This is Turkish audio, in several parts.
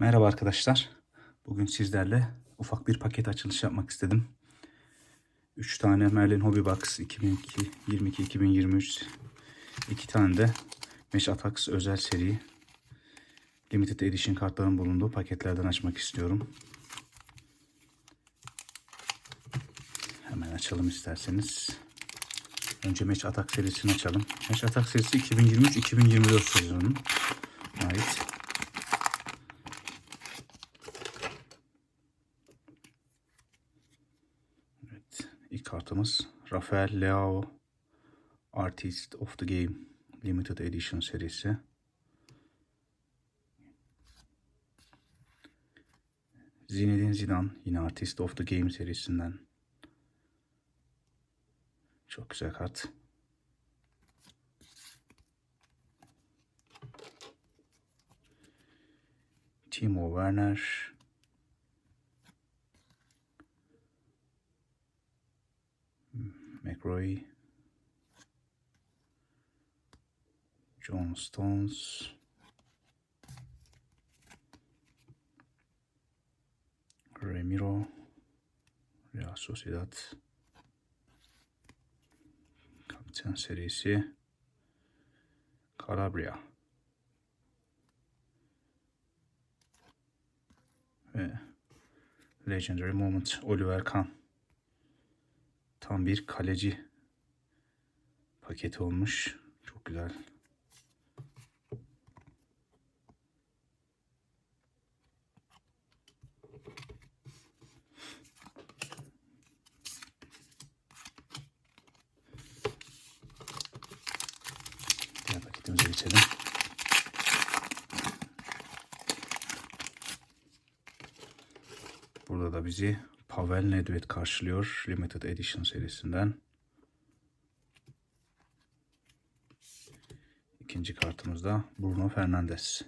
Merhaba arkadaşlar. Bugün sizlerle ufak bir paket açılışı yapmak istedim. 3 tane Merlin Hobby Box 2022 22 2023 2 tane de Mesh Attacks özel seri Limited Edition kartların bulunduğu paketlerden açmak istiyorum. Hemen açalım isterseniz. Önce Mesh Attack serisini açalım. Mesh Attack serisi 2023-2024 sezonunun ait. Evet, ilk kartımız Rafael Leao Artist of the Game Limited Edition serisi. Zinedine Zidane yine Artist of the Game serisinden. Çok güzel kart. Timo Werner. McRoy. John Stones. Remiro. Real Sociedad. Kapiten serisi. Calabria. Ve Legendary Moment Oliver Kahn. Tam bir kaleci paketi olmuş. Çok güzel. Diğer paketimize geçelim. Burada da bizi Pavel Nedved karşılıyor. Limited Edition serisinden. İkinci kartımızda Bruno Fernandes.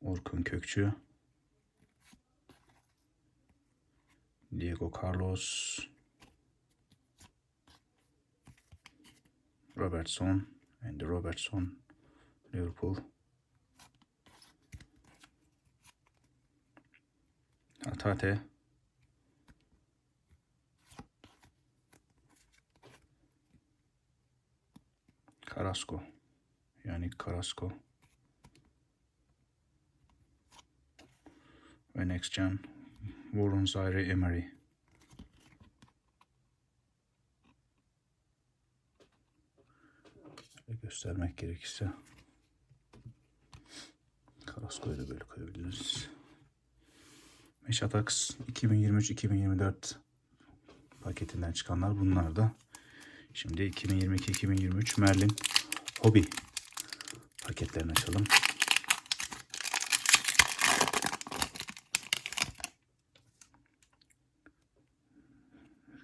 Orkun Kökçü. Diego Carlos. Robertson. Andy Robertson. Liverpool. Atate. Carrasco. Yani Carrasco. Ve Next Gen. Warren Zaire Emery. Göstermek gerekirse Carrasco'yu da böyle koyabiliriz. Attacks 2023-2024 paketinden çıkanlar bunlar da. Şimdi 2022-2023 Merlin Hobby paketlerini açalım.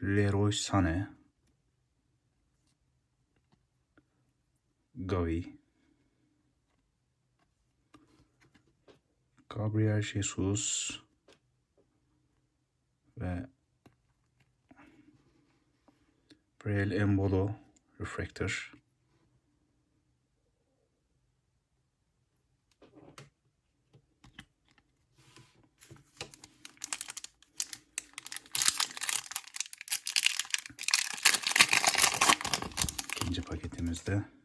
Leroy Sané Gavi Gabriel Jesus ve Braille Embolo Refractor İkinci paketimizde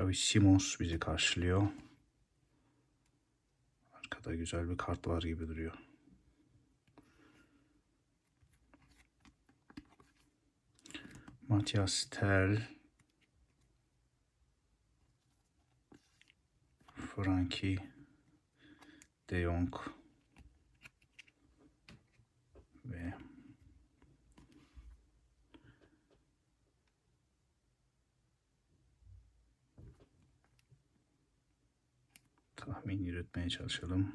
Xavi Simons bizi karşılıyor. Arkada güzel bir kart var gibi duruyor. Matthias Tel Frankie De Jong ve tahmin yürütmeye çalışalım.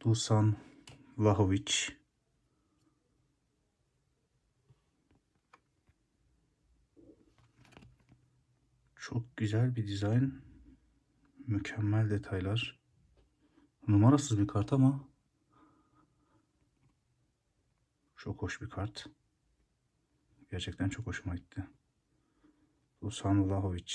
Dusan Vlahovic Çok güzel bir dizayn. Mükemmel detaylar. Numarasız bir kart ama çok hoş bir kart. Gerçekten çok hoşuma gitti. Dusan Vlahovic.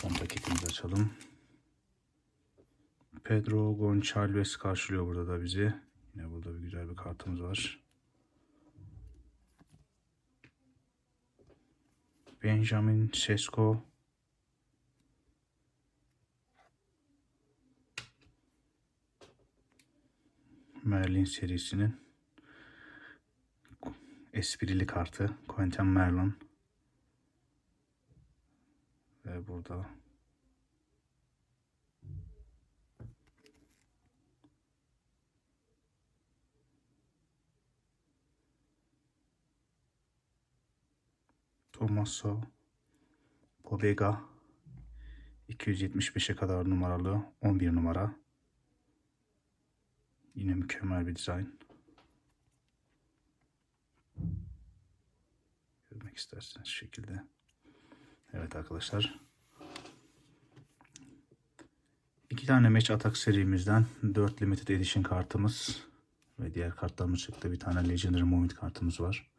Son paketimizi açalım. Pedro Gonçalves karşılıyor burada da bizi. Yine burada bir güzel bir kartımız var. Benjamin Sesko. Merlin serisinin esprili kartı Quentin Merlin. Ve burada Tommaso Pobega 275'e kadar numaralı 11 numara. Yine mükemmel bir dizayn. Görmek isterseniz şekilde. Evet arkadaşlar. İki tane Match Attack serimizden 4 Limited Edition kartımız ve diğer kartlarımız çıktı. Bir tane Legendary Moment kartımız var.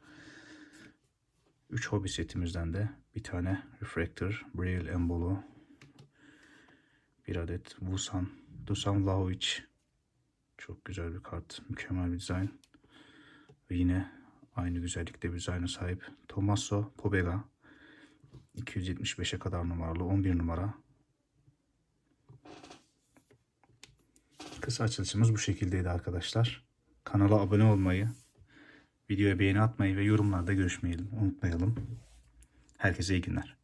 3 hobi setimizden de bir tane Refractor, Braille Embolo, bir adet Vusan, Dusan Vlahovic. Çok güzel bir kart, mükemmel bir dizayn. Ve yine aynı güzellikte bir dizayna sahip Tommaso Pobega. 275'e kadar numaralı 11 numara. Kısa açılışımız bu şekildeydi arkadaşlar. Kanala abone olmayı, videoya beğeni atmayı ve yorumlarda görüşmeyi unutmayalım. Herkese iyi günler.